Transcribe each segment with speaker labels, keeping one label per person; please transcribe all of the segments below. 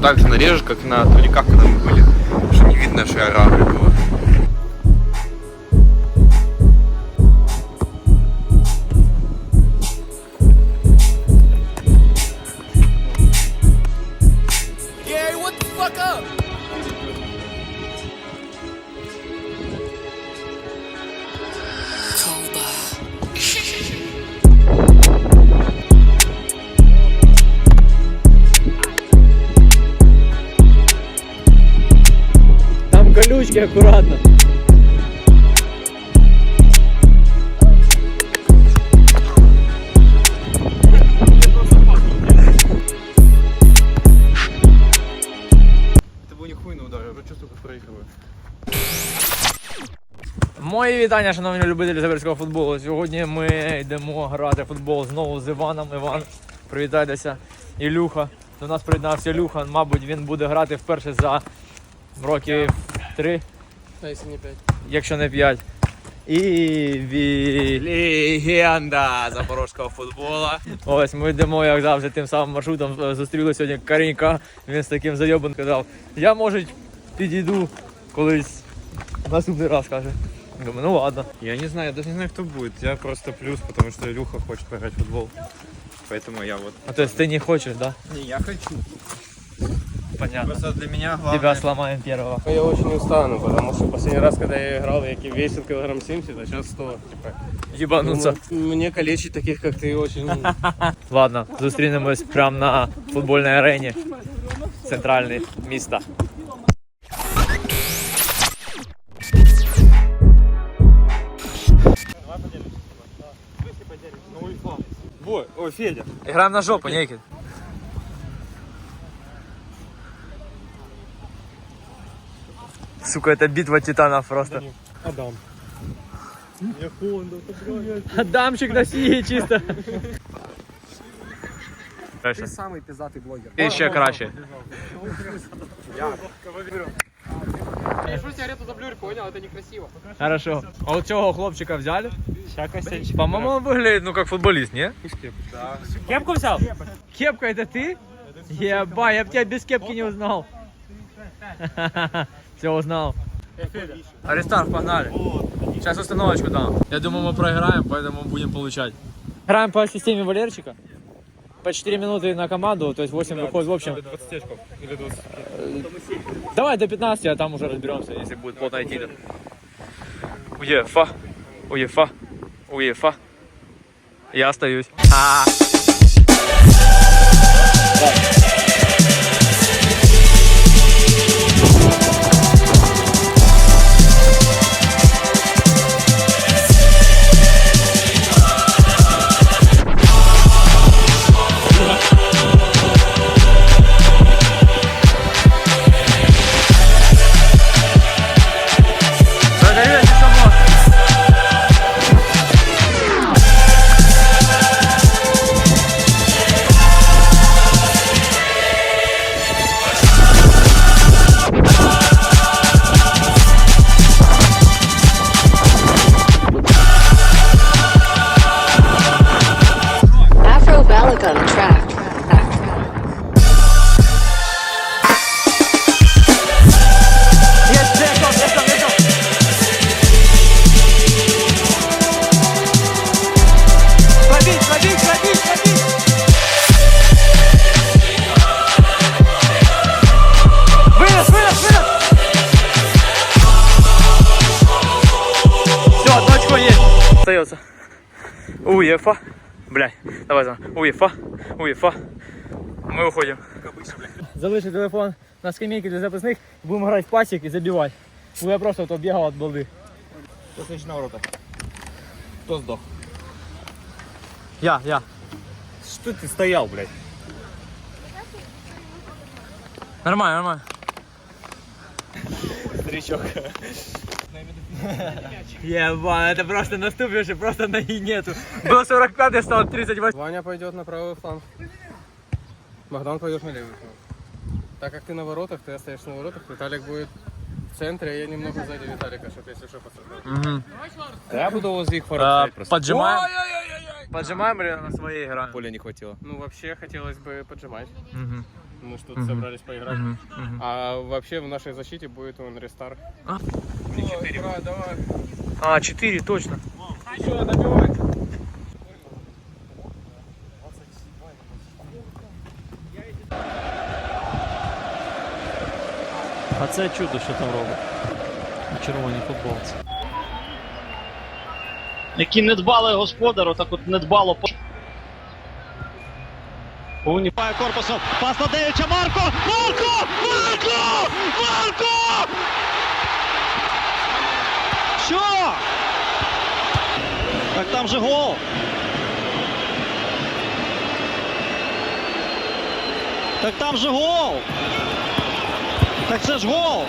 Speaker 1: так же нарежет, как на турниках, когда мы были. Что не видно, что я раб было.
Speaker 2: Мої вітання, шановні любителі забірського футболу. Сьогодні ми йдемо грати в футбол знову з Іваном. Іван, привітайтеся. Ілюха. До нас приєднався Ілюха. Мабуть, він буде грати вперше за років три,
Speaker 3: Если не 5.
Speaker 2: якщо не п'ять. І ві...
Speaker 1: Легенда запорожского футбола.
Speaker 2: Ось ми йдемо, як завжди, тим самим маршрутом. Е, Зустріли сьогодні Карінька. Він з таким зайобом сказав, я може підійду колись наступний раз каже. Думаю, ну ладно.
Speaker 1: Я не знаю, я даже не знаю, кто будет. Я просто плюс, потому что Илюха хочет поиграть в футбол. Поэтому я вот...
Speaker 2: А то есть ты не хочешь, да?
Speaker 1: Не, я хочу.
Speaker 2: Понятно.
Speaker 1: Просто для меня главное...
Speaker 2: Тебя сломаем первого.
Speaker 3: Я очень устану, потому что последний раз, когда я играл, я весил килограмм 70, а сейчас 100. Типа,
Speaker 2: Ебануться.
Speaker 3: Ну, мне калечить таких, как ты, очень...
Speaker 2: Ладно, зустрінемось прямо на футбольній арені центральний міста.
Speaker 1: Ой, ой, Федя.
Speaker 2: Граємо на жопу, Нікіт. Сука, это битва титанов просто.
Speaker 3: Адам.
Speaker 2: Адамчик на сіє чисто.
Speaker 3: Ты самый пиздатый блогер.
Speaker 2: І ще краще.
Speaker 3: Я что сигарету заблюрь, понял? Это некрасиво.
Speaker 2: Хорошо. А от цього хлопчика взяли? По-моему, он выглядит, ну, как футболист, не?
Speaker 3: Кепку взял?
Speaker 2: Кепка это ты? Еба, я бы тебя без кепки не узнал. Все узнал. Аристарх, погнали. Сейчас установочку дам. Я думаю, мы проиграем, поэтому будем получать. Играем по системе Валерчика. По 4 минуты на команду, то есть 8 выходит в общем.
Speaker 1: 20 очков. Или 20.
Speaker 2: Давай до 15, а там уже разберемся, если будет плотно идти. УЕФА, УЕФА, УЕФА. Я остаюсь. А. УЕФА. Блядь, давай заново. УЕФА, УЕФа. Мы уходим. Залишив телефон на скамейке для запасних, будемо грати в пасік і забивати. Бо я просто то бігав від балди.
Speaker 1: Следующий на ворота? Кто сдох?
Speaker 2: Я, я.
Speaker 1: Что ты стоял, блядь?
Speaker 2: Нормально, нормально.
Speaker 1: Старичок.
Speaker 2: Ебан, это просто наступишь и просто ноги нету. Был 45, я стал 38.
Speaker 3: Ваня пойдет на правый фланг. Богдан пойдет на левый фланг. Так как ты на воротах, ты остаешься на воротах, Виталик будет в центре, а я немного сзади Виталика, чтобы если что посадить.
Speaker 1: Я буду возле их ворот просто.
Speaker 2: Поджимаем. Поджимаем или на своей играем?
Speaker 1: Поля не хватило.
Speaker 3: Ну, вообще, хотелось бы поджимать Мы ж тут
Speaker 2: Мгм.
Speaker 3: собрались поиграть.
Speaker 2: Мгм, мгм.
Speaker 3: А вообще в нашей защите будет он рестар.
Speaker 2: А.
Speaker 3: Давай, давай.
Speaker 2: А, 4, точно.
Speaker 3: Еще добивай.
Speaker 4: А це чудо, що там робить. У червоній футболці.
Speaker 5: Які не дбали господару, так от не дбало по. Повні
Speaker 4: Пає корпусом. Пас на Девича. Марко! Марко! Марко! Марко! Що? Так там же гол. Так там же гол. Так це ж гол.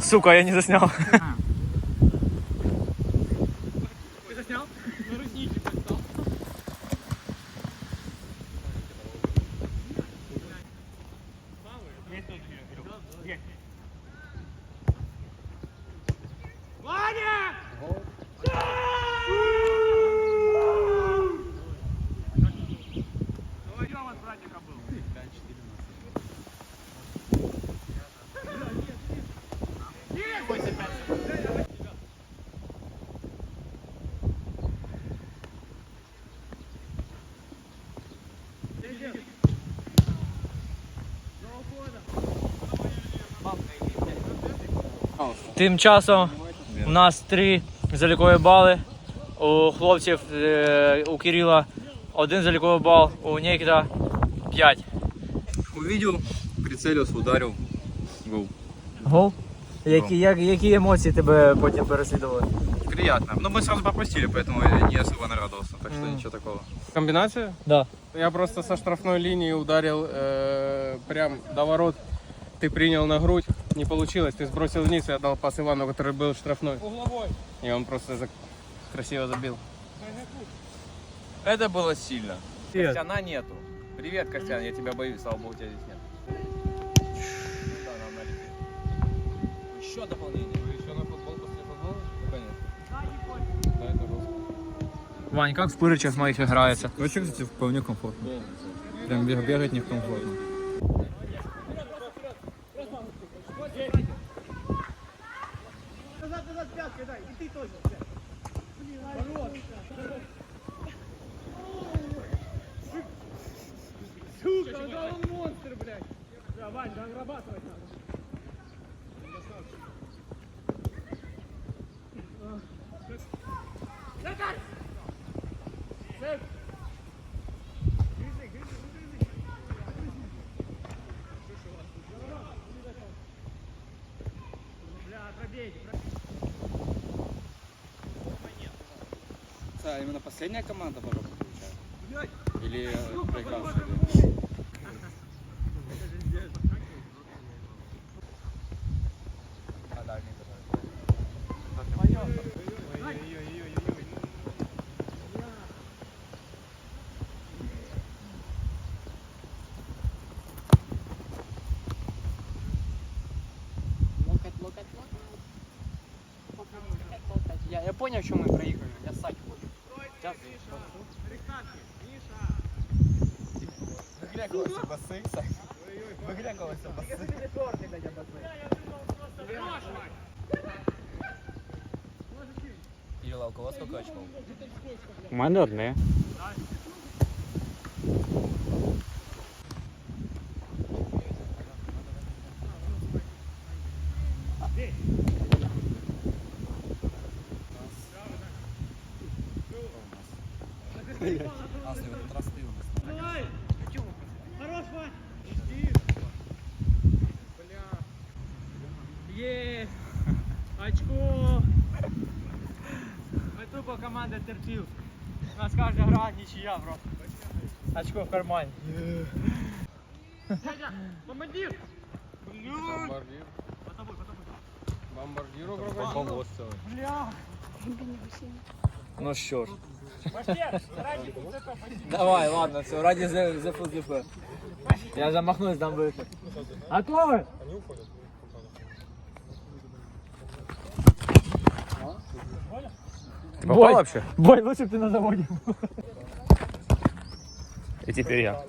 Speaker 2: Сука, я не заснял. Тим часом у нас три залікові бали. У хлопців, е, у Кирила один заліковий бал, у Нікіта п'ять.
Speaker 1: Увидел, прицелился, ударил. Гол.
Speaker 2: Гол? Які, як, які емоції тебе потім переслідували?
Speaker 1: Приятно. Но мы сразу пропустили, поэтому я не особо нарадовался. Так что
Speaker 2: М.
Speaker 1: ничего такого.
Speaker 3: Комбинация?
Speaker 2: Да.
Speaker 3: Я просто со штрафной линии ударил э, прям до ворот. Ты принял на грудь, Не получилось. Ты сбросил вниз и отдал пас Ивану, который был штрафной. И он просто за- красиво забил.
Speaker 6: Это было сильно.
Speaker 2: Привет.
Speaker 6: Костяна нету. Привет, Костян, я тебя боюсь, слава богу, тебя здесь нет. Да, нам налетит. Еще дополнение.
Speaker 3: Вы еще на футбол после футбола?
Speaker 6: Ну, конечно.
Speaker 3: Да, это жестко.
Speaker 2: Вань, як в пырычах моих играется?
Speaker 1: Вообще, кстати, вполне комфортно. Прям бег- бегать не комфортно. пяткой, да, и ты тоже. Блин. Сука, да он монстр, блядь. Да, Вань, да, нарабатывать надо.
Speaker 6: Это именно последняя команда в Европе получает? Или проигравшая? Не забывай.
Speaker 7: Я, я понял, что мы проиграли. Я ссать хочу. Сейчас.
Speaker 6: Выгрякалися басы, Выгрякалися басы. Кирилл, а у кого сколько очков?
Speaker 4: У мене одне.
Speaker 6: А, с него тут раз ты у нас.
Speaker 2: Є! Очко! Ми тупо команда терпів. У нас кожна гра нічия, бро. Очко в кармані.
Speaker 3: Бомбардир. Бомбардир угрожает.
Speaker 2: Бля! Ну що ж. Давай, ладно, все, ради ЗФЗФ. Я замахнусь, дам выход. Готовы?
Speaker 1: Ты попал Бой. вообще?
Speaker 2: Бой, лучше бы ты на заводе.
Speaker 1: И теперь я.